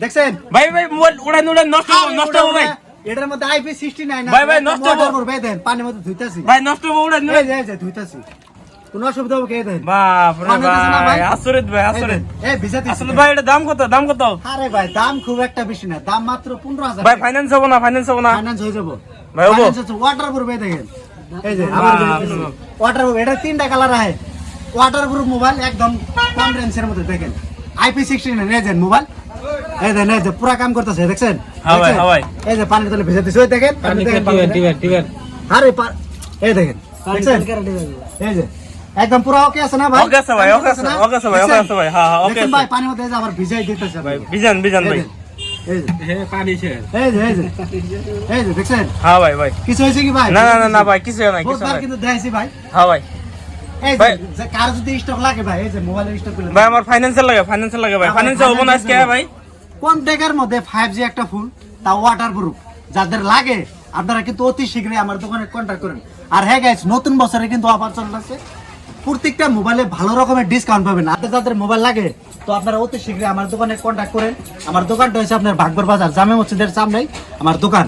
দেখছেন? ভাই ভাই মোবাইল উড়ান উড়ান নষ্ট নষ্ট ভাই। এটার মধ্যে আইপি 69 ভাই, ভাই, নষ্ট। ভাই দেন পানির মধ্যে ধুইতাছি। ভাই নষ্ট হব উড়ান ধুইতাছি। কোনো অসুবিধা হবে কে দেন? দিছে না ভাই? আসরিত ভাই আসরিত ভিজাতে আসলে ভাই এটা দাম কত? দাম কত? আরে ভাই দাম খুব একটা বেশি না। দাম মাত্র 15000 ভাই ফাইন্যান্স হব না ফাইন্যান্স হব না। ফাইন্যান্স হয়ে যাব। ভাই, হব? ওয়াটার প্রুফ এই দেখেন। এই যে আবার ওয়াটার প্রুফ এটা তিনটা কালার আছে ওয়াটার প্রুফ মোবাইল একদম কম রেঞ্জের মধ্যে দেখেন। আইপি সিক্সটিন এই যে মোবাইল এই দেন এই যে পুরা কাম করতেছে দেখছেন? হ্যাঁ ভাই, হ্যাঁ ভাই। এই যে পানি তলে ভেজে দিছে ওই দেখেন পানি দেখেন পানি দেখেন। আরে এই দেখেন দেখছেন? এই যে একদম পুরো ওকে আছে না ভাই? ওকে আছে ভাই, ওকে আছে, ওকে আছে ভাই, ওকে আছে ভাই, হ্যাঁ, হ্যাঁ, ওকে দেখছেন ভাই পানির মধ্যে আবার ভিজাই দিতেছে ভাই ভাই বিজান বিজান ভাই। এই যে। এই যে এই যে এই যে দেখছেন? হ্যাঁ ভাই ভাই। কিছু হয়েছে কি ভাই? না না না না ভাই কিছু নাই কিছু নাই কিন্তু দেখাইছি ভাই। হ্যাঁ ভাই। এই যে- যে কার যদি স্টক লাগে ভাই এই যে মোবাইলের স্টক ভাই আমার ফাইন্যান্সের লাগে ভাই। হ্যাঁ, হব না আজকে ভাই। কোন টাকার মধ্যে ফাইভ জি একটা ফুল তা ওয়াটার প্রুফ যাদের লাগে আপনারা কিন্তু অতি শীঘ্রই আমার দোকানে কন্ট্যাক্ট করেন। আর হ্যাঁ গাইস নতুন বছরে কিন্তু অফার চলতেছে। প্রত্যেকটা মোবাইলে ভালো রকমের ডিসকাউন্ট পাবেন। আপনার যাদের মোবাইল লাগে, তো আপনারা অতি শীঘ্রই আমার দোকানে কন্ট্যাক্ট করেন। আমার দোকানটা হচ্ছে আপনার ভাগবর বাজার জামে মসজিদের সামনেই আমার দোকান।